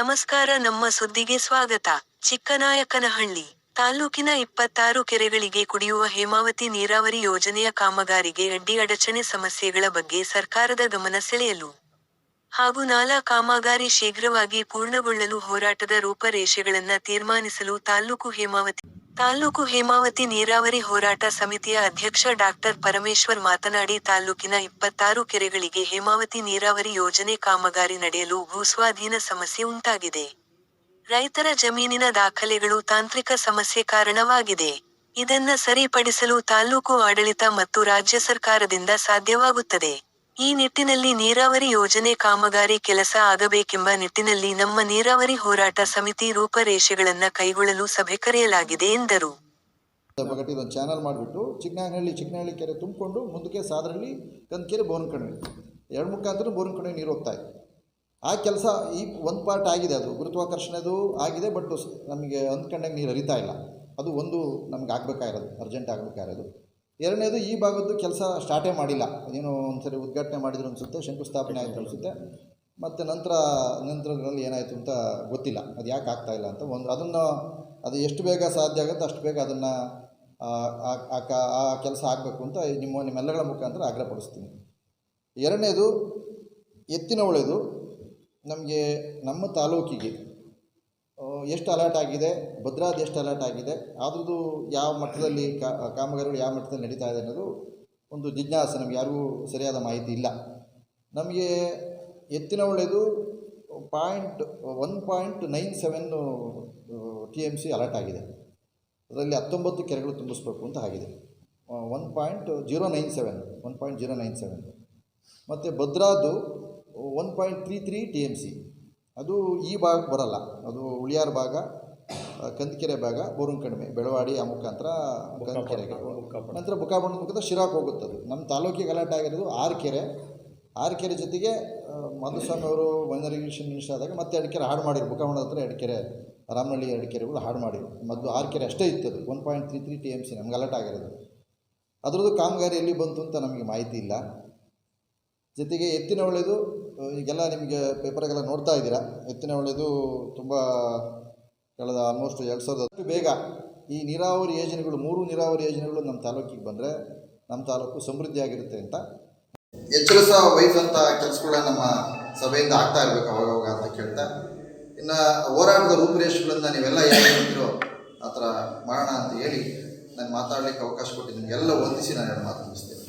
ನಮಸ್ಕಾರ, ನಮ್ಮ ಸುದ್ದಿಗೆ ಸ್ವಾಗತ. ಚಿಕ್ಕನಾಯಕನಹಳ್ಳಿ ತಾಲ್ಲೂಕಿನ ಇಪ್ಪತ್ತಾರು ಕೆರೆಗಳಿಗೆ ಕುಡಿಯುವ ಹೇಮಾವತಿ ನೀರಾವರಿ ಯೋಜನೆಯ ಕಾಮಗಾರಿಗೆ ಅಡ್ಡಿ ಅಡಚಣೆ ಸಮಸ್ಯೆಗಳ ಬಗ್ಗೆ ಸರ್ಕಾರದ ಗಮನ ಸೆಳೆಯಲು ಹಾಗೂ ನಾಲಾ ಕಾಮಗಾರಿ ಶೀಘ್ರವಾಗಿ ಪೂರ್ಣಗೊಳ್ಳಲು ಹೋರಾಟದ ರೂಪರೇಷೆಗಳನ್ನ ತೀರ್ಮಾನಿಸಲು ತಾಲ್ಲೂಕು ಹೇಮಾವತಿ ತಾಲ್ಲೂಕು ಹೇಮಾವತಿ ನೀರಾವರಿ ಹೋರಾಟ ಸಮಿತಿಯ ಅಧ್ಯಕ್ಷ ಡಾಕ್ಟರ್ ಪರಮೇಶ್ವರ್ ಮಾತನಾಡಿ, ತಾಲೂಕಿನ ಇಪ್ಪತ್ತಾರು ಕೆರೆಗಳಿಗೆ ಹೇಮಾವತಿ ನೀರಾವರಿ ಯೋಜನೆ ಕಾಮಗಾರಿ ನಡೆಯಲು ಭೂಸ್ವಾಧೀನ ಸಮಸ್ಯೆ ಉಂಟಾಗಿದೆ. ರೈತರ ಜಮೀನಿನ ದಾಖಲೆಗಳು ತಾಂತ್ರಿಕ ಸಮಸ್ಯೆ ಕಾರಣವಾಗಿದೆ. ಇದನ್ನ ಸರಿಪಡಿಸಲು ತಾಲೂಕು ಆಡಳಿತ ಮತ್ತು ರಾಜ್ಯ ಸರ್ಕಾರದಿಂದ ಸಾಧ್ಯವಾಗುತ್ತದೆ. ಈ ನಿಟ್ಟಿನಲ್ಲಿ ನೀರಾವರಿ ಯೋಜನೆ ಕಾಮಗಾರಿ ಕೆಲಸ ಆಗಬೇಕೆಂಬ ನಿಟ್ಟಿನಲ್ಲಿ ನಮ್ಮ ನೀರಾವರಿ ಹೋರಾಟ ಸಮಿತಿ ರೂಪರೇಷೆಗಳನ್ನು ಕೈಗೊಳ್ಳಲು ಸಭೆ ಕರೆಯಲಾಗಿದೆ ಎಂದರು. ಚಾನಲ್ ಮಾಡಿಬಿಟ್ಟು ಚಿಕ್ಕನಹಳ್ಳಿ ಚಿಕ್ಕನಹಳ್ಳಿ ಕೆರೆ ತುಂಬಿಕೊಂಡು ಮುಂದಕ್ಕೆ ಸಾದರಳ್ಳಿ ಕಂದಕೆರೆ ಬೋರ್ನ್ ಕಣಿವೆ ಎರಡು ಮುಖಾಂತರ ಬೋರ್ನ್ ಕಣಿವೆ ನೀರು ಹೋಗ್ತಾ ಇದೆ. ಆ ಕೆಲಸ ಈ ಒಂದು ಪಾರ್ಟ್ ಆಗಿದೆ, ಅದು ಗುರುತ್ವಾಕರ್ಷಣೆದು ಆಗಿದೆ, ಬಟ್ ನಮಗೆ ಅಂದ್ಕೊಂಡಂಗೆ ನೀರು ಹರಿತಾ ಇಲ್ಲ. ಅದು ಒಂದು ನಮ್ಗೆ ಆಗಬೇಕಾಗಿರೋದು, ಅರ್ಜೆಂಟ್ ಆಗಬೇಕಾಗಿರೋದು. ಎರಡನೇದು ಈ ಭಾಗದ್ದು ಕೆಲಸ ಸ್ಟಾರ್ಟೇ ಮಾಡಿಲ್ಲ. ಏನೋ ಒಂದ್ಸರಿ ಉದ್ಘಾಟನೆ ಮಾಡಿದ್ರು ಅನಿಸುತ್ತೆ ಶಂಕುಸ್ಥಾಪನೆ ಆಯಿತು ಅನಿಸುತ್ತೆ. ಮತ್ತು ನಂತರ ನಂತರದಲ್ಲಿ ಏನಾಯಿತು ಅಂತ ಗೊತ್ತಿಲ್ಲ. ಅದು ಯಾಕೆ ಆಗ್ತಾ ಇಲ್ಲ ಅಂತ ಒಂದು ಅದನ್ನು ಅದು ಎಷ್ಟು ಬೇಗ ಸಾಧ್ಯ ಆಗುತ್ತೆ ಅಷ್ಟು ಬೇಗ ಅದನ್ನು ಆ ಕೆಲಸ ಆಗಬೇಕು ಅಂತ ನಿಮ್ಮ ನಿಮ್ಮೆಲ್ಲಗಳ ಮುಖಾಂತರ ಆಗ್ರಹಪಡಿಸ್ತೀನಿ. ಎರಡನೇದು ಎತ್ತಿನ ಹೊಳೆದು ನಮಗೆ ನಮ್ಮ ತಾಲೂಕಿಗೆ ಆ, ಎಷ್ಟು ಅಲರ್ಟ್ ಆಗಿದೆ, ಭದ್ರಾದ ಎಷ್ಟು ಅಲರ್ಟ್ ಆಗಿದೆ ಅದ್ರದ್ದು ಯಾವ ಮಟ್ಟದಲ್ಲಿ ಕಾಮಗಾರಿಗಳು ಯಾವ ಮಟ್ಟದಲ್ಲಿ ನಡೀತಾ ಇದೆ ಅನ್ನೋದು ಒಂದು ಜಿಜ್ಞಾಸೆ ನಮ್ಗೆ ಯಾರಿಗೂ ಸರಿಯಾದ ಮಾಹಿತಿ ಇಲ್ಲ. ನಮಗೆ ಎತ್ತಿನ ಒಳ್ಳೆಯದು point one point nine seven T M C alert ಆಗಿದೆ. ಅದರಲ್ಲಿ ಹತ್ತೊಂಬತ್ತು ಕೆರೆಗಳು ತುಂಬಿಸ್ಬೇಕು ಅಂತ ಆಗಿದೆ. One point zero nine seven one point zero nine seven ಮತ್ತು ಭದ್ರಾದು one point three three T M C ಅದು ಈ ಭಾಗಕ್ಕೆ ಬರಲ್ಲ. ಅದು ಉಳಿಯಾರ ಭಾಗ ಕಂದಕೆರೆ ಭಾಗ ಬೋರುನ್ ಕಡಿಮೆ ಬೆಳವಾಡಿ ಆ ಮುಖಾಂತರ ಕಂದಕೆರೆಗೆ ನಂತರ ಬುಕ್ಕಾಬಂಡ ಮುಖಾಂತರ ಶಿರಾಕ್ ಹೋಗುತ್ತೆ ಅದು. ನಮ್ಮ ತಾಲೂಕಿಗೆ ಅಲರ್ಟ್ ಆಗಿರೋದು ಆರು ಕೆರೆ ಆರು ಕೆರೆ ಜೊತೆಗೆ ಮಧುಸ್ವಾಮಿ ಅವರು ಮೈನರ್ ಇರಿಗೇಷನ್ ಮಿನಿಸ್ಟರ್ ಆದಾಗ ಮತ್ತೆ ಎರಡು ಕೆರೆ ಹಾಡು ಮಾಡಿದ್ರು. ಬುಕ್ಕಾಬಂಡ ಹತ್ರ ಎರಡು ಕೆರೆ ರಾಮನಹಳ್ಳಿ ಎರಡು ಕೆರೆಗಳು ಹಾಡು ಮಾಡಿದ್ರು. ಮೊದಲು ಆರು ಕೆರೆ ಅಷ್ಟೇ ಇತ್ತು ಅದು. One point three three T M C ನಮ್ಗೆ ಅಲರ್ಟ್ ಆಗಿರೋದು. ಅದರದ್ದು ಕಾಮಗಾರಿ ಎಲ್ಲಿ ಬಂತು ಅಂತ ನಮಗೆ ಮಾಹಿತಿ ಇಲ್ಲ. ಜೊತೆಗೆ ಎತ್ತಿನ ಒಳ್ಳೆಯದು ಈಗೆಲ್ಲ ನಿಮಗೆ ಪೇಪರ್ಗೆಲ್ಲ ನೋಡ್ತಾ ಇದ್ದೀರಾ? ಎತ್ತಿನ ಒಳ್ಳೆಯದು ತುಂಬ ಕಳೆದ ಆಲ್ಮೋಸ್ಟ್ ಎರಡು ಸಾವಿರದ ಹತ್ತು ಬೇಗ ಈ ನೀರಾವರಿ ಯೋಜನೆಗಳು, ಮೂರು ನೀರಾವರಿ ಯೋಜನೆಗಳು ನಮ್ಮ ತಾಲೂಕಿಗೆ ಬಂದರೆ ನಮ್ಮ ತಾಲೂಕು ಸಮೃದ್ಧಿಯಾಗಿರುತ್ತೆ ಅಂತ. ಹೆಚ್ಚು ಸಹ ವಹಿಸುವಂಥ ಕೆಲಸಗಳನ್ನ ನಮ್ಮ ಸಭೆಯಿಂದ ಆಗ್ತಾ ಇರಬೇಕು ಅವಾಗವಾಗ ಅಂತ ಕೇಳ್ತಾ. ಇನ್ನು ಹೋರಾಟದ ರೂಪುರೇಷೆಗಳನ್ನು ನೀವೆಲ್ಲ ಹೇಳ್ತೀರೋ ಆ ಥರ ಮಾಡೋಣ ಅಂತ ಹೇಳಿ ನಾನು ಮಾತಾಡಲಿಕ್ಕೆ ಅವಕಾಶ ಕೊಟ್ಟಿದ್ದೀನಿ ಎಲ್ಲ ವಂದಿಸಿ ನಾನು ಎರಡು ಮಾತು ಮುಗಿಸ್ತೇನೆ.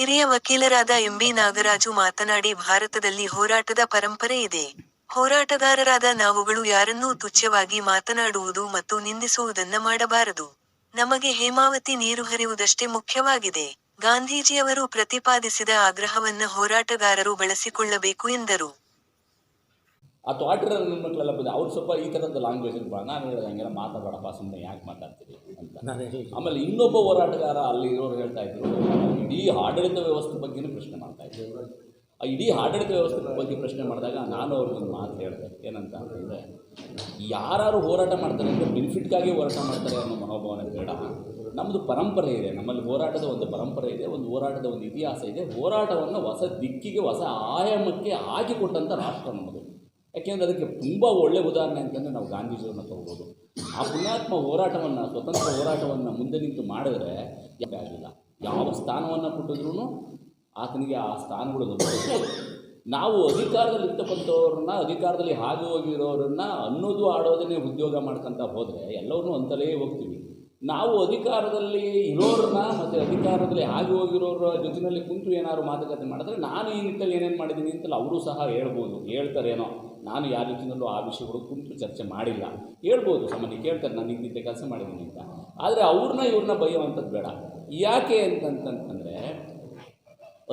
ಹಿರಿಯ ವಕೀಲರಾದ ಎಂಬಿ ನಾಗರಾಜು ಮಾತನಾಡಿ ಭಾರತದಲ್ಲಿ ಹೋರಾಟದ ಪರಂಪರೆ ಇದೆ. ಹೋರಾಟಗಾರರಾದ ನಾವುಗಳು ಯಾರನ್ನೂ ತುಚ್ಛವಾಗಿ ಮಾತನಾಡುವುದು ಮತ್ತು ನಿಂದಿಸುವುದನ್ನ ಮಾಡಬಾರದು. ನಮಗೆ ಹೇಮಾವತಿ ನೀರು ಹರಿಯುವುದಷ್ಟೇ ಮುಖ್ಯವಾಗಿದೆ. ಗಾಂಧೀಜಿಯವರು ಪ್ರತಿಪಾದಿಸಿದ ಆಗ್ರಹವನ್ನ ಹೋರಾಟಗಾರರು ಬಳಸಿಕೊಳ್ಳಬೇಕು ಎಂದರು. ಆ ಥಾಟರ್ ನಿಮ್ಮ ಮಕ್ಕಳೆಲ್ಲ ಬಂದು ಅವ್ರು ಸ್ವಲ್ಪ ಈ ಥರದ ಲ್ಯಾಂಗ್ವೇಜ್ ನಾನು ಹೇಳಿದೆ ಹಂಗೆಲ್ಲ ಮಾತಾಡಬೇಡಪ್ಪ ಸುಮ್ಮನೆ ಯಾಕೆ ಮಾತಾಡ್ತೀರಿ ಅಂತ. ಆಮೇಲೆ ಇನ್ನೊಬ್ಬ ಹೋರಾಟಗಾರ ಅಲ್ಲಿ ಇರೋರು ಹೇಳ್ತಾ ಇದ್ರು ಇಡೀ ಆಡಳಿತ ವ್ಯವಸ್ಥೆ ಬಗ್ಗೆನೂ ಪ್ರಶ್ನೆ ಮಾಡ್ತಾ ಆ ಇಡೀ ಆಡಳಿತ ವ್ಯವಸ್ಥೆ ಬಗ್ಗೆ ಪ್ರಶ್ನೆ ಮಾಡಿದಾಗ ನಾನು ಅವ್ರಿಗೊಂದು ಮಾತು ಹೇಳಿದೆ. ಏನಂತ ಅಂತಂದರೆ ಯಾರು ಹೋರಾಟ ಮಾಡ್ತಾರೆ ಅಂದರೆ ಬೆನಿಫಿಟ್ಗಾಗಿ ಹೋರಾಟ ಮಾಡ್ತಾರೆ ಅನ್ನೋ ಮನೋಭಾವನೆ ಬೇಡ. ನಮ್ಮದು ಪರಂಪರೆ ಇದೆ. ನಮ್ಮಲ್ಲಿ ಹೋರಾಟದ ಒಂದು ಪರಂಪರೆ ಇದೆ, ಒಂದು ಹೋರಾಟದ ಒಂದು ಇತಿಹಾಸ ಇದೆ. ಹೋರಾಟವನ್ನು ಹೊಸ ದಿಕ್ಕಿಗೆ, ಹೊಸ ಆಯಾಮಕ್ಕೆ ಹಾಕಿಕೊಟ್ಟಂಥ ರಾಷ್ಟ್ರ ನಮ್ಮದು. ಯಾಕೆಂದರೆ ಅದಕ್ಕೆ ತುಂಬ ಒಳ್ಳೆಯ ಉದಾಹರಣೆ ಅಂತಂದರೆ ನಾವು ಗಾಂಧೀಜಿಯವ್ರನ್ನ ತಗೋಬೋದು ಆ ಪುಣ್ಯಾತ್ಮ ಹೋರಾಟವನ್ನು, ಸ್ವತಂತ್ರ ಹೋರಾಟವನ್ನು ಮುಂದೆ ನಿಂತು ಮಾಡಿದ್ರೆ ಯಾಕೆ ಆಗಲಿಲ್ಲ ಯಾವ ಸ್ಥಾನವನ್ನು ಕೊಟ್ಟಿದ್ರು ಆತನಿಗೆ ಆ ಸ್ಥಾನಗಳು. ನಾವು ಅಧಿಕಾರದಲ್ಲಿ ಇರ್ತಕ್ಕಂಥವ್ರನ್ನ, ಅಧಿಕಾರದಲ್ಲಿ ಹಾಗೆ ಹೋಗಿರೋರನ್ನ ಅನ್ನೋದು ಆಡೋದನ್ನೇ ಉದ್ಯೋಗ ಮಾಡ್ಕೊತ ಹೋದರೆ ಎಲ್ಲವನ್ನೂ ಅಂತಲೇ ಹೋಗ್ತೀವಿ. ನಾವು ಅಧಿಕಾರದಲ್ಲಿ ಇರೋರನ್ನ ಮತ್ತು ಅಧಿಕಾರದಲ್ಲಿ ಹಾಗೆ ಹೋಗಿರೋರ ಜೊತೆಯಲ್ಲಿ ಕುಂತು ಏನಾದ್ರು ಮಾತುಕತೆ ಮಾಡಿದ್ರೆ ನಾನು ಈ ನಿಟ್ಟಲ್ಲಿ ಏನೇನು ಮಾಡಿದ್ದೀನಿ ಅಂತಲ್ಲ ಅವರು ಸಹ ಹೇಳ್ಬೋದು. ಹೇಳ್ತಾರೇನೋ, ನಾನು ಯಾರ ಜೊತೆಯಲ್ಲೂ ಆ ವಿಷಯಗಳು ಕುಂತು ಚರ್ಚೆ ಮಾಡಿಲ್ಲ. ಹೇಳ್ಬೋದು, ಸಾಮಾನ್ಯ ಕೇಳ್ತಾರೆ, ನಾನು ಇಂತಿದ್ದ ಕೆಲಸ ಮಾಡಿದ್ದೀನಿ ಅಂತ. ಆದರೆ ಅವ್ರನ್ನ ಇವ್ರನ್ನ ಬೈಯುವಂಥದ್ದು ಬೇಡ. ಯಾಕೆ ಅಂತಂತಂತಂದರೆ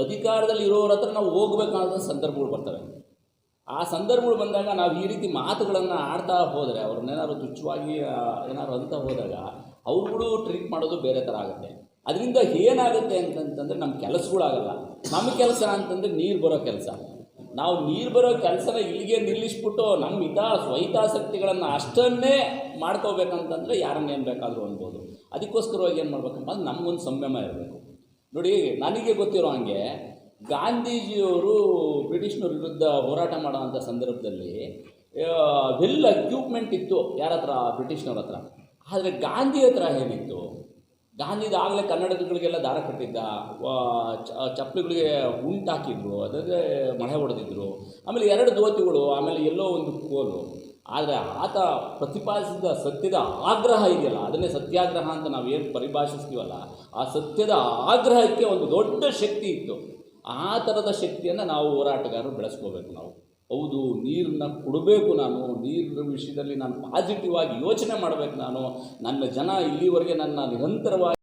ಅಧಿಕಾರದಲ್ಲಿ ಇರೋರ ಹತ್ರ ನಾವು ಹೋಗ್ಬೇಕಾದ ಸಂದರ್ಭಗಳು ಬರ್ತವೆ. ಆ ಸಂದರ್ಭಗಳು ಬಂದಾಗ ನಾವು ಈ ರೀತಿ ಮಾತುಗಳನ್ನು ಆಡ್ತಾ ಹೋದರೆ ಅವ್ರನ್ನೇನಾದ್ರು ತುಚ್ಛವಾಗಿ ಏನಾದ್ರು ಅಂತ ಹೋದಾಗ ಅವ್ರುಗಳು ಟ್ರೀಟ್ ಮಾಡೋದು ಬೇರೆ ಥರ ಆಗುತ್ತೆ. ಅದರಿಂದ ಏನಾಗುತ್ತೆ ಅಂತಂತಂದರೆ ನಮ್ಮ ಕೆಲಸಗಳಾಗಲ್ಲ. ನಮ್ಮ ಕೆಲಸ ಅಂತಂದರೆ ನೀರು ಬರೋ ಕೆಲಸ. ನಾವು ನೀರು ಬರೋ ಕೆಲಸನ ಇಲ್ಲಿಗೆ ನಿಲ್ಲಿಸ್ಬಿಟ್ಟು ನಮ್ಮ ಹಿತಾ ಸ್ವಹಿತಾಸಕ್ತಿಗಳನ್ನು ಅಷ್ಟನ್ನೇ ಮಾಡ್ಕೋಬೇಕಂತಂದರೆ ಯಾರನ್ನೇನು ಬೇಕಾದರೂ ಅನ್ಬೋದು. ಅದಕ್ಕೋಸ್ಕರವಾಗಿ ಏನು ಅಂದ್ರೆ ನಮಗೊಂದು ಸಂಯಮ ಇರಬೇಕು. ನೋಡಿ, ನನಗೆ ಗೊತ್ತಿರೋ ಹಾಗೆ ಗಾಂಧೀಜಿಯವರು ಬ್ರಿಟಿಷ್ನವ್ರ ವಿರುದ್ಧ ಹೋರಾಟ ಮಾಡೋವಂಥ ಸಂದರ್ಭದಲ್ಲಿ ವೆಲ್ ಅಕ್ಯೂಪ್ಮೆಂಟ್ ಇತ್ತು ಯಾರ ಹತ್ರ ಬ್ರಿಟಿಷ್ನವ್ರ ಹತ್ರ. ಆದರೆ ಗಾಂಧಿ ಹತ್ರ ಏನಿತ್ತು? ಗಾಂಧಿದಾಗಲೇ ಕನ್ನಡಗಳಿಗೆಲ್ಲ ದಾರ ಕಟ್ಟಿದ್ದ ಚಪ್ಪಲಿಗಳಿಗೆ ಉಂಟಾಕಿದ್ರು ಅದಕ್ಕೆ ಮಳೆ ಹೊಡೆದಿದ್ರು. ಆಮೇಲೆ ಎರಡು ಧೋತಿಗಳು, ಆಮೇಲೆ ಎಲ್ಲೋ ಒಂದು ಕೋಲು. ಆದರೆ ಆತ ಪ್ರತಿಪಾದಿಸಿದ ಸತ್ಯದ ಆಗ್ರಹ ಇದೆಯಲ್ಲ, ಅದನ್ನೇ ಸತ್ಯಾಗ್ರಹ ಅಂತ ನಾವು ಏನು ಪರಿಭಾಷಿಸ್ತೀವಲ್ಲ, ಆ ಸತ್ಯದ ಆಗ್ರಹಕ್ಕೆ ಒಂದು ದೊಡ್ಡ ಶಕ್ತಿ ಇತ್ತು. ಆ ಥರದ ಶಕ್ತಿಯನ್ನು ನಾವು ಹೋರಾಟಗಾರರು ಬೆಳೆಸ್ಕೋಬೇಕು ನಾವು. ಹೌದು, ನೀರನ್ನ ಕೊಡಬೇಕು ನಾನು ನೀರಿನ ವಿಷಯದಲ್ಲಿ ನಾನು ಪಾಸಿಟಿವ್ ಆಗಿ ಯೋಚನೆ ಮಾಡಬೇಕು ನಾನು, ನನ್ನ ಜನ ಇಲ್ಲಿವರೆಗೆ ನನ್ನ ನಿರಂತರವಾಗಿ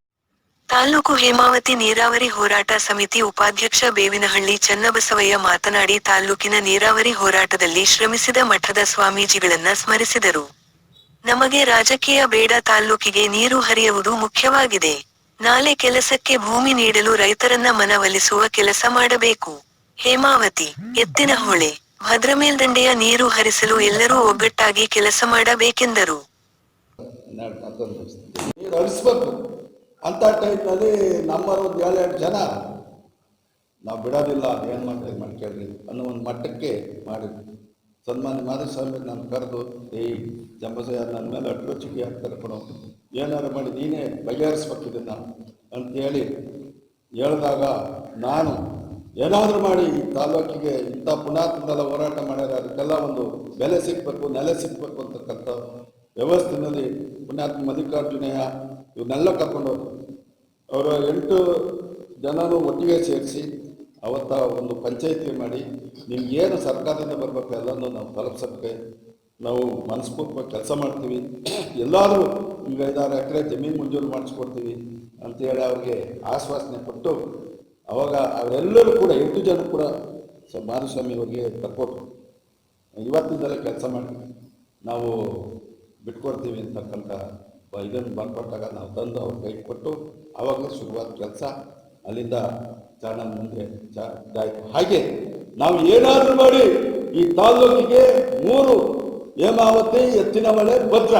ತಾಲೂಕು ಹೇಮಾವತಿ ನೀರಾವರಿ ಹೋರಾಟ ಸಮಿತಿ ಉಪಾಧ್ಯಕ್ಷ ಬೇವಿನಹಳ್ಳಿ ಚನ್ನಬಸವಯ್ಯ ಮಾತನಾಡಿ ತಾಲೂಕಿನ ನೀರಾವರಿ ಹೋರಾಟದಲ್ಲಿ ಶ್ರಮಿಸಿದ ಮಠದ ಸ್ವಾಮೀಜಿಗಳನ್ನ ಸ್ಮರಿಸಿದರು. ನಮಗೆ ರಾಜಕೀಯ ಬೇಡ ತಾಲ್ಲೂಕಿಗೆ ನೀರು ಹರಿಯುವುದು ಮುಖ್ಯವಾಗಿದೆ. ನಾಳೆ ಕೆಲಸಕ್ಕೆ ಭೂಮಿ ನೀಡಲು ರೈತರನ್ನ ಮನವೊಲಿಸುವ ಕೆಲಸ ಮಾಡಬೇಕು. ಹೇಮಾವತಿ, ಎತ್ತಿನಹೊಳೆ. ಭದ್ರಮೇಲ್ದಂಡೆಯ ನೀರು ಹರಿಸಲು ಎಲ್ಲರೂ ಒಗ್ಗಟ್ಟಾಗಿ ಕೆಲಸ ಮಾಡಬೇಕೆಂದರು. ನೀರು ಹರಿಸ್ಬೇಕು. ಅಂಥ ಟೈಮ್ನಲ್ಲಿ ನಮ್ಮರು ಒಂದು ಜನ. ನಾವು ಬಿಡೋದಿಲ್ಲ ಏನು ಮಾಡ್ತೀವಿ ಮಾಡಿ ಕೇಳ್ರಿ ಅನ್ನೋ ಒಂದು ಮಟ್ಟಕ್ಕೆ ಮಾಡಿದ್ವಿ. ಸನ್ಮಾನ್ಯ ಮಾಧುಸ್ವಾಮಿ ನಾನು ಕರೆದು ಏಯ್ ಜಂಬಸಯ್ಯ ನನ್ನ ಮೇಲೆ ಅಟ್ಟು ಚಿಕ್ಕಿ ಹಾಕ್ತಾರೆ ಕೊಡೋ. ಏನಾರು ಮಾಡಿ ನೀನೇ ಬಗೆಹರಿಸ್ಬೇಕು ಇದನ್ನ. ಅಂತೇಳಿ ಹೇಳಿದಾಗ ನಾನು ಏನಾದರೂ ಮಾಡಿ ಈ ತಾಲೂಕಿಗೆ ಇಂಥ ಪುನಾತನದೆಲ್ಲ ಹೋರಾಟ ಮಾಡ್ಯಾರ, ಅದಕ್ಕೆಲ್ಲ ಒಂದು ಬೆಲೆ ಸಿಗಬೇಕು, ನೆಲೆ ಸಿಗಬೇಕು ಅಂತಕ್ಕಂಥ ವ್ಯವಸ್ಥೆಯಲ್ಲಿ ಪುಣ್ಯಾತ್ಮ ಮಲ್ಲಿಕಾರ್ಜುನಯ್ಯ ಇವನ್ನೆಲ್ಲ ಕರ್ಕೊಂಡು ಅವರು ಎಂಟು ಜನರು ಒಟ್ಟಿಗೆ ಸೇರಿಸಿ ಅವತ್ತ ಒಂದು ಪಂಚಾಯಿತಿ ಮಾಡಿ, ನಿಮ್ಗೇನು ಸರ್ಕಾರದಿಂದ ಬರಬೇಕು ಎಲ್ಲನೂ ನಾವು ತಲುಪಿಸೋಕ್ಕೆ ನಾವು ಮನಸ್ಪೂರ್ವಕ ಕೆಲಸ ಮಾಡ್ತೀವಿ. ಎಲ್ಲರೂ ಈಗ ಐದಾರು ಎಕರೆ ಜಮೀನು ಮಂಜೂರು ಮಾಡಿಸ್ಕೊಡ್ತೀವಿ ಅಂತೇಳಿ ಅವ್ರಿಗೆ ಆಶ್ವಾಸನೆ ಕೊಟ್ಟು ಅವಾಗ ಅವರೆಲ್ಲರೂ ಕೂಡ, ಎಂಟು ಜನ ಕೂಡ ಮಾಧುಸ್ವಾಮಿ ಅವರಿಗೆ ಕರ್ಕೊಟ್ರು ಇವತ್ತಿಂದಲೇ ಕೆಲಸ ಮಾಡಿ, ನಾವು ಬಿಟ್ಕೊಡ್ತೀವಿ ಅಂತಕ್ಕಂಥ ಇದನ್ನು ಬಂದ್ಕೊಟ್ಟಾಗ ನಾವು ತಂದು ಅವ್ರ ಕೈ ಕೊಟ್ಟು ಆವಾಗಲೇ ಶುರುವಾದ ಕೆಲಸ, ಅಲ್ಲಿಂದ ಚಾನಲ್ ಮುಂದೆ ಚಾಯ್ತು ಹಾಗೆ ನಾವು ಏನಾದರೂ ಮಾಡಿ, ಈ ತಾಲ್ಲೂಕಿಗೆ ಮೂರು ಹೇಮಾವತಿ, ಎತ್ತಿನ ಮಳೆ, ಭದ್ರ.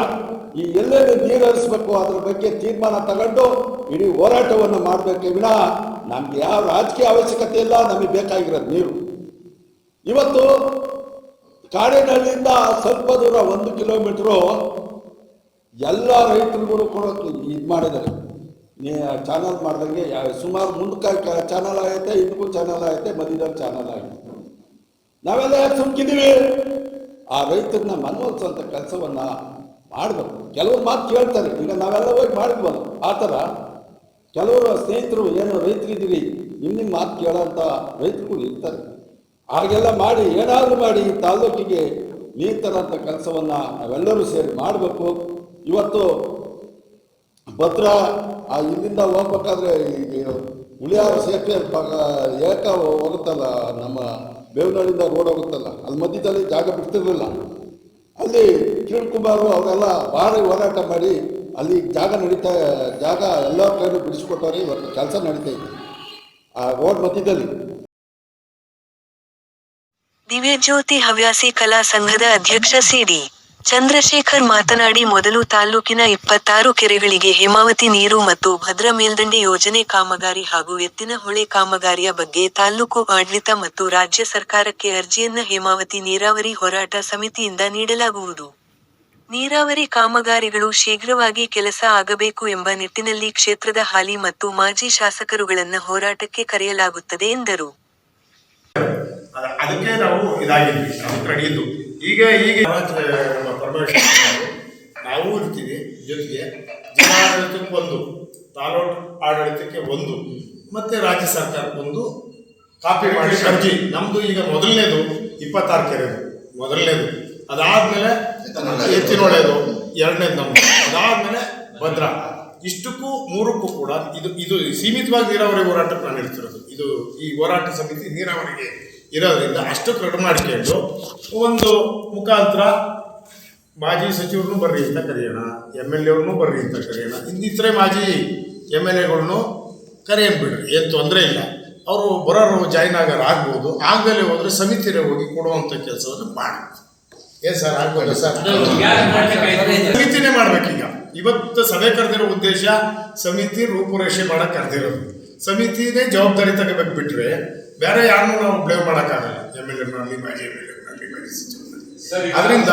ಈ ಎಲ್ಲೆಲ್ಲಿ ನೀರು ಹರಿಸ್ಬೇಕು ಅದ್ರ ಬಗ್ಗೆ ತೀರ್ಮಾನ ತಗೊಂಡು, ಇಡೀ ಹೋರಾಟವನ್ನು ಮಾಡಬೇಕೆ ವಿನಃ ನಮ್ಗೆ ಯಾವ ರಾಜಕೀಯ ಅವಶ್ಯಕತೆ ಇಲ್ಲ, ನಮಗೆ ಬೇಕಾಗಿರೋದು ನೀರು. ಇವತ್ತು ಕಾಡೇನಹಳ್ಳಿಯಿಂದ ಸ್ವಲ್ಪ ದೂರ ಒಂದು ಕಿಲೋಮೀಟ್ರು ಎಲ್ಲ ರೈತರುಗಳು ಕೊಡೋಕೆ ಇದು ಮಾಡಿದ್ದಾರೆ. ನೀ ಚಾನಲ್ ಮಾಡ್ದಂಗೆ ಸುಮಾರು ಮುಂದಕ್ಕೆ ಚಾನಲ್ ಆಗೈತೆ ಇದಕ್ಕೂ ಚಾನಲ್ ಆಗೈತೆ, ಮಧ್ಯದಲ್ಲಿ ಚಾನಲ್ ಆಗೈತೆ. ನಾವೆಲ್ಲ ಸುಮ್ಕಿದ್ದೀವಿ? ಆ ರೈತರನ್ನ ಮನವೊಲಿಸುವಂಥ ಕೆಲಸವನ್ನು ಮಾಡಬೇಕು. ಕೆಲವರು ಮಾತು ಕೇಳ್ತಾರೆ. ಈಗ ನಾವೆಲ್ಲ ಹೋಗಿ ಮಾಡಿದ್ವಲ್ಲ, ಆ ಥರ ಕೆಲವರು ಸ್ನೇಹಿತರು, ಏನು ರೈತರಿದ್ದೀರಿ ನಿಮ್ಮ ನಿಮ್ಮ ಮಾತು ಕೇಳೋಂಥ ರೈತರು ಇರ್ತಾರೆ. ಹಾಗೆಲ್ಲ ಮಾಡಿ, ಏನಾದರೂ ಮಾಡಿ ಈ ತಾಲೂಕಿಗೆ ನೀರು ತರೋಂಥ ಕೆಲಸವನ್ನು ನಾವೆಲ್ಲರೂ ಸೇರಿ ಮಾಡಬೇಕು. ಇವತ್ತು ಭದ್ರ, ಆ ಇಲ್ಲಿಂದ ಹೋಗ್ಬೇಕಾದ್ರೆ ಉಳಿಯಾರ ಸೇಫ್ಟಿ ಅಂತ ಏಕ ಹೋಗುತ್ತಲ್ಲ, ನಮ್ಮ ಬೇವನಹಳ್ಳಿಯಿಂದ ರೋಡ್ ಹೋಗುತ್ತಲ್ಲ, ಅಲ್ಲಿ ಮಧ್ಯದಲ್ಲಿ ಜಾಗ ಬಿಡ್ತಿರಲಿಲ್ಲ. ಅಲ್ಲಿ ಕಿರಣ್ ಕುಮಾರು ಅವರೆಲ್ಲ ಭಾರಿ ಹೋರಾಟ ಮಾಡಿ ಅಲ್ಲಿ ಜಾಗ ನಡೀತಾ, ಜಾಗ ಎಲ್ಲ ಕಡೆ ಬಿಡಿಸಿಕೊಟ್ಟವ್ರೆ ಇವತ್ತು ಕೆಲಸ ನಡೀತಾ ಇದೆ. ಆ ರೋಡ್ ಮಧ್ಯದಲ್ಲಿ. ದಿವ್ಯಜ್ಯೋತಿ ಹವ್ಯಾಸಿ ಕಲಾ ಸಂಘದ ಅಧ್ಯಕ್ಷ ಸಿಡಿ ಚಂದ್ರಶೇಖರ್ ಮಾತನಾಡಿ ಮೊದಲು ತಾಲೂಕಿನ ಇಪ್ಪತ್ತಾರು ಕೆರೆಗಳಿಗೆ ಹೇಮಾವತಿ ನೀರು ಮತ್ತು ಭದ್ರಾ ಮೇಲ್ದಂಡೆ ಯೋಜನೆ ಕಾಮಗಾರಿ ಹಾಗೂ ಎತ್ತಿನ ಹೊಳೆ ಕಾಮಗಾರಿಯ ಬಗ್ಗೆ ತಾಲೂಕು ಆಡಳಿತ ಮತ್ತು ರಾಜ್ಯ ಸರ್ಕಾರಕ್ಕೆ ಅರ್ಜಿಯನ್ನ ಹೇಮಾವತಿ ನೀರಾವರಿ ಹೋರಾಟ ಸಮಿತಿಯಿಂದ ನೀಡಲಾಗುವುದು. ನೀರಾವರಿ ಕಾಮಗಾರಿಗಳು ಶೀಘ್ರವಾಗಿ ಕೆಲಸ ಆಗಬೇಕು ಎಂಬ ನಿಟ್ಟಿನಲ್ಲಿ ಕ್ಷೇತ್ರದ ಹಾಲಿ ಮತ್ತು ಮಾಜಿ ಶಾಸಕರುಗಳನ್ನು ಹೋರಾಟಕ್ಕೆ ಕರೆಯಲಾಗುತ್ತದೆ ಎಂದರು. ಅದಕ್ಕೆ ನಾವು ಇದಾಗಿದ್ವಿ ಅದಕ್ಕೆ ನಡೆಯಿದ್ದು ಈಗ ಈಗ ನಾವು ಇರ್ತೀವಿ ಜೊತೆಗೆ ಜಿಲ್ಲಾಡಳಿತಕ್ಕೆ ಒಂದು, ತಾಲೂಕು ಆಡಳಿತಕ್ಕೆ ಒಂದು, ಮತ್ತೆ ರಾಜ್ಯ ಸರ್ಕಾರಕ್ಕೆ ಒಂದು ಕಾಪಿ ಮಾಡಿ, ಅರ್ಜಿ. ನಮ್ದು ಈಗ ಮೊದಲನೇದು ಇಪ್ಪತ್ತಾರು ಕೆರೆದು, ಮೊದಲನೇದು. ಅದಾದ್ಮೇಲೆ ಎತ್ತಿನೊಳೆದು ಎರಡನೇದು ನಮ್ಮ ಅದಾದ್ಮೇಲೆ ಭದ್ರಾ. ಇಷ್ಟಕ್ಕೂ ಮೂರಕ್ಕೂ ಕೂಡ ಇದು ಇದು ಸೀಮಿತವಾಗಿ ನೀರಾವರಿ ಹೋರಾಟಕ್ಕೆ ನಾನು ಹೇಳ್ತಿರೋದು ಇದು ಈ ಹೋರಾಟ ಸಮಿತಿ ನೀರಾವರಿಗೆ ಇರೋದ್ರಿಂದ ಅಷ್ಟು ಕಡಿಮೆ ಮಾಡಿಕೊಂಡು ಒಂದು ಮುಖಾಂತರ ಮಾಜಿ ಸಚಿವರನ್ನು ಬರ್ರಿ ಅಂತ ಕರೆಯೋಣ ಎಂ ಎಲ್ ಎವ್ರನ್ನೂ ಬರ್ರಿ ಅಂತ ಕರೆಯೋಣ. ಇನ್ನಿತರೆ ಮಾಜಿ ಎಂ ಎಲ್ ಎಗಳನ್ನು ಕರೆಯನ್ ಬಿಡ್ರಿ ಏನು ತೊಂದರೆ ಇಲ್ಲ. ಅವರು ಬರೋರು ಜಾಯ್ನ್ ಆಗೋರು ಆಗ್ಬೋದು. ಆಗಲೇ ಹೋದರೆ ಸಮಿತಿರೇ ಹೋಗಿ ಕೊಡುವಂಥ ಕೆಲಸವನ್ನು ಮಾಡಿ. ಏನು ಸರ್ ಆಗ್ಬೋದು ಸರ್? ಸಮಿತಿನೇ ಮಾಡ್ಬೇಕೀಗ ಇವತ್ತು ಸಭೆ ಕರೆದಿರೋ ಉದ್ದೇಶ ಸಮಿತಿ ರೂಪುರೇಷೆ ಮಾಡಕ್ ಕರೆದಿರೋದು. ಸಮಿತಿನೇ ಜವಾಬ್ದಾರಿ ತಗೋಬೇಕು ಬಿಟ್ರೆ ಬೇರೆ ಯಾರನ್ನೂ ನಾವು ಬ್ಲೇಮ್ ಮಾಡೋಕ್ಕಾಗಲ್ಲ. ಎಂ ಎಲ್ ಮಾಜಿ ಎಂ ಎಲ್ ಮಾಜಿ ಸಚಿವರಲ್ಲಿ ಅದರಿಂದ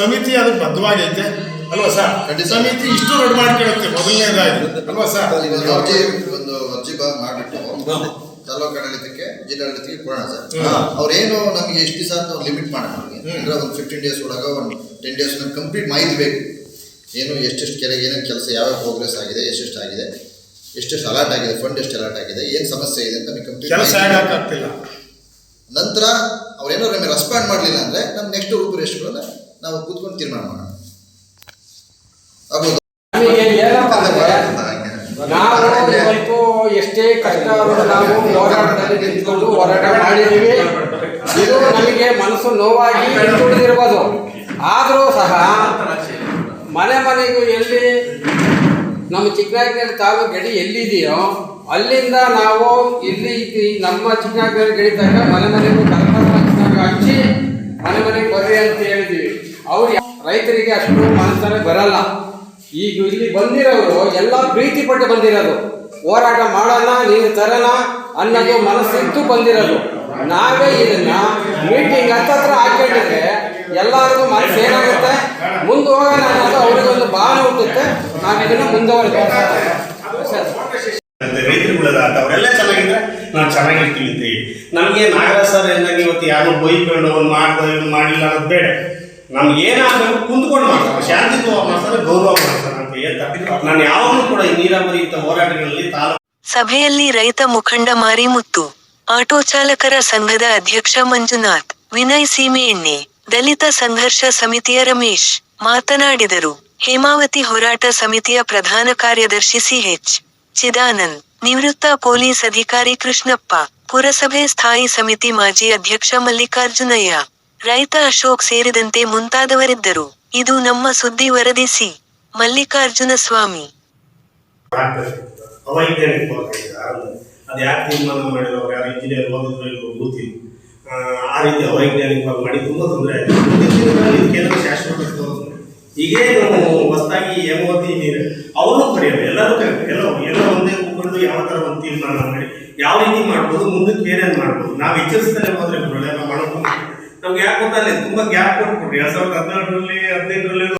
ಸಮಿತಿ ಅದು ಬದ್ಧವಾಗೈತೆ. ಅಲ್ವಾ ಸರ್. ಸಮಿತಿ ಇಷ್ಟು ದೊಡ್ಡ ಮಾಡ್ಕೊಳ್ಳುತ್ತೆ ಮೊದಲನೇದಾಗಿ. ಅಲ್ವಾ ಸರ್? ಒಂದು ಅರ್ಜಿ ಒಂದು ಅರ್ಜಿ ಬ ಮಾಡಿಬಿಟ್ಟು ತಾಲೂಕು ಆಡಳಿತಕ್ಕೆ ಜಿಲ್ಲಾಡಳಿತಕ್ಕೆ ಕೊಡೋಣ ಸರ್. ಅವ್ರೇನು ನಮಗೆ ಎಷ್ಟು ದಿವಸ ಅಂತ ಒಂದು ಲಿಮಿಟ್ ಮಾಡೋಣ ನಮಗೆ. ಅಂದ್ರೆ ಒಂದು ಫಿಫ್ಟೀನ್ ಡೇಸ್ ಒಳಗೆ ಒಂದು ಟೆನ್ ಡೇಸ್ ನಮ್ಗೆ ಕಂಪ್ಲೀಟ್ ಮಾಹಿತಿ ಬೇಕು. ಏನು ಎಷ್ಟೆಷ್ಟು ಕೆರೆಗೆ ಏನೇನು ಕೆಲಸ ಯಾವ್ಯಾವ ಪ್ರೋಗ್ರೆಸ್ ಆಗಿದೆ ಎಷ್ಟೆಷ್ಟು ಆಗಿದೆ ಎಷ್ಟೆಷ್ಟು ಅಲಾಟ್ ಆಗಿದೆ ಫಂಡ್ ಎಷ್ಟು ಅಲಾಟ್ ಆಗಿದೆ ಏನು ಸಮಸ್ಯೆ ಇದೆ ಅಂತ ನಮಗೆ ಕಂಪ್ಲೀಟ್ ನಂತರ ಅವ್ರೇನೋ ನಮಗೆ ರೆಸ್ಪಾಂಡ್ ಮಾಡಲಿಲ್ಲ ಅಂದರೆ ನಮ್ಮ ನೆಕ್ಸ್ಟ್ ರೂಪುರೇಷೆಗಳನ್ನ ನಾವು ಕೂತ್ಕೊಂಡು ತೀರ್ಮಾನ ಮಾಡೋಣ ಆಗ್ಬೋದು ನಮಗೆ ಏನಪ್ಪ ಅಂದ್ರೆ ನಾವು ಇವತ್ತು ಎಷ್ಟೇ ಕಷ್ಟ ನಾವು ಹೋರಾಟದಲ್ಲಿ ನಿಂತ್ಕೊಂಡು ಹೋರಾಟ ಮಾಡಿದ್ದೀವಿ. ಇದು ನಮಗೆ ಮನಸ್ಸು ನೋವಾಗಿ ಇರ್ಬೋದು ಆದರೂ ಸಹ ಮನೆ ಮನೆಗೂ ಎಲ್ಲಿ ನಮ್ಮ ಚಿಕ್ಕನಾಯಕನಹಳ್ಳಿ ತಾಲೂಕು ಗಡಿ ಎಲ್ಲಿದೆಯೋ ಅಲ್ಲಿಂದ ನಾವು ಇಲ್ಲಿ ನಮ್ಮ ಚಿಕ್ಕನಾಯಕನಹಳ್ಳಿ ಗಡಿ ತನಕ ಮನೆ ಮನೆಗೂ ಕರ್ಕೊಂಡು ಹಚ್ಚಿ ಮನೆ ಮನೆಗೆ ಬರ್ರಿ ಅಂತ ಹೇಳಿದ್ವಿ ಅವ್ರು ರೈತರಿಗೆ ಅಷ್ಟು ಮನಸ್ಸರ ಬರಲ್ಲ. ಈಗ ಇಲ್ಲಿ ಬಂದಿರೋರು ಎಲ್ಲ ಪ್ರೀತಿ ಪಟ್ಟು ಬಂದಿರೋದು. ಹೋರಾಟ ಮಾಡೋಣ ನೀವು ತರೋಣ ಅನ್ನೋದು ಮನಸ್ಸಿತ್ತು ಬಂದಿರೋದು. ನಾವೇ ಇದನ್ನ ಮೀಟಿಂಗ್ ಹತ್ತತ್ರ ಹಾಕೊಂಡಿದ್ರೆ ಎಲ್ಲರಿಗೂ ಮನಸ್ಸು ಏನಾಗುತ್ತೆ? ಮುಂದೆ ಹೋಗೋಣ ಅನ್ನೋದು ಅವರಿಗೊಂದು ಭಾವನೆ ಹುಟ್ಟುತ್ತೆ. ನಾವಿದನ್ನು ಇದನ್ನ ಮುಂದುವರೆದ ನಾನು ಅವರೆಲ್ಲ ಚೆನ್ನಾಗಿದ್ರೆ ನಾವು ಚೆನ್ನಾಗಿರ್ತೀವಿ ಹೇಳಿ ನಮಗೆ ನಾಗರಾಜ್ ಸರ್ ಎಂದಾಗ ಇವತ್ತು ಯಾರೋ ಬೈಕೊಂಡು ಒಂದು ಮಾಡ್ಬೋದು ಇದು ಮಾಡಿಲ್ಲ ಅನ್ನೋದು ಬೇಡ. ನಮ್ಗೆ ಏನಾಗಬೇಕು ಕುಂದ್ಕೊಂಡು ಮಾಡ್ತಾರೆ. ಶಾಂತಿ ಮಾಡ್ತಾರೆ, ಗೌರವ ಮಾಡ್ತಾರೆ. ಸಭೆಯಲ್ಲಿ ರೈತ ಮುಖಂಡ ಮಾರಿಮುತ್ತು, ಆಟೋ ಚಾಲಕರ ಸಂಘದ ಅಧ್ಯಕ್ಷ ಮಂಜುನಾಥ್, ವಿನಯ್ ಸೀಮೆ ಎಣ್ಣೆ ದಲಿತ ಸಂಘರ್ಷ ಸಮಿತಿಯ ರಮೇಶ್ ಮಾತನಾಡಿದರು. ಹೇಮಾವತಿ ಹೋರಾಟ ಸಮಿತಿಯ ಪ್ರಧಾನ ಕಾರ್ಯದರ್ಶಿ ಸಿಎಚ್ ಚಿದಾನಂದ್, ನಿವೃತ್ತ ಪೊಲೀಸ್ ಅಧಿಕಾರಿ ಕೃಷ್ಣಪ್ಪ, ಪುರಸಭೆ ಸ್ಥಾಯಿ ಸಮಿತಿ ಮಾಜಿ ಅಧ್ಯಕ್ಷ ಮಲ್ಲಿಕಾರ್ಜುನಯ್ಯ, ರೈತ ಅಶೋಕ್ ಸೇರಿದಂತೆ ಮುಂತಾದವರಿದ್ದರು. ಇದು ನಮ್ಮ ಸುದ್ದಿ ವರದಿಸಿ ಮಲ್ಲಿಕಾರ್ಜುನ ಸ್ವಾಮಿ ಅದು ಇಂಜಿನಿಯರ್ ಆ, ರೀತಿ ಅವೈಜ್ಞಾನಿಕವಾಗಿ ಮಾಡಿ ತುಂಬ ತೊಂದರೆ. ಈಗೇ ನಾವು ನೀರು ಅವರು ಎಲ್ಲರೂ ಒಂದೇ ಯಾವ ಥರ ಯಾವ ರೀತಿ ಮಾಡ್ಬೋದು ಮುಂದಕ್ಕೆ ಬೇರೆ ಮಾಡ್ಬೋದು ನಾವು ಎಚ್ಚರಿಸ್ತಾನೆ ಹೋದ್ರೆ ಮಾಡೋದು ನಮ್ಗೆ ಯಾಕೆ ಗೊತ್ತಲ್ಲ ತುಂಬ ಗ್ಯಾಪ್ ಕೊಟ್ಬಿಟ್ರಿ ಎರಡು ಸಾವಿರದ ಹದಿನಾರರಲ್ಲಿ ಹದಿನೈದರಲ್ಲಿ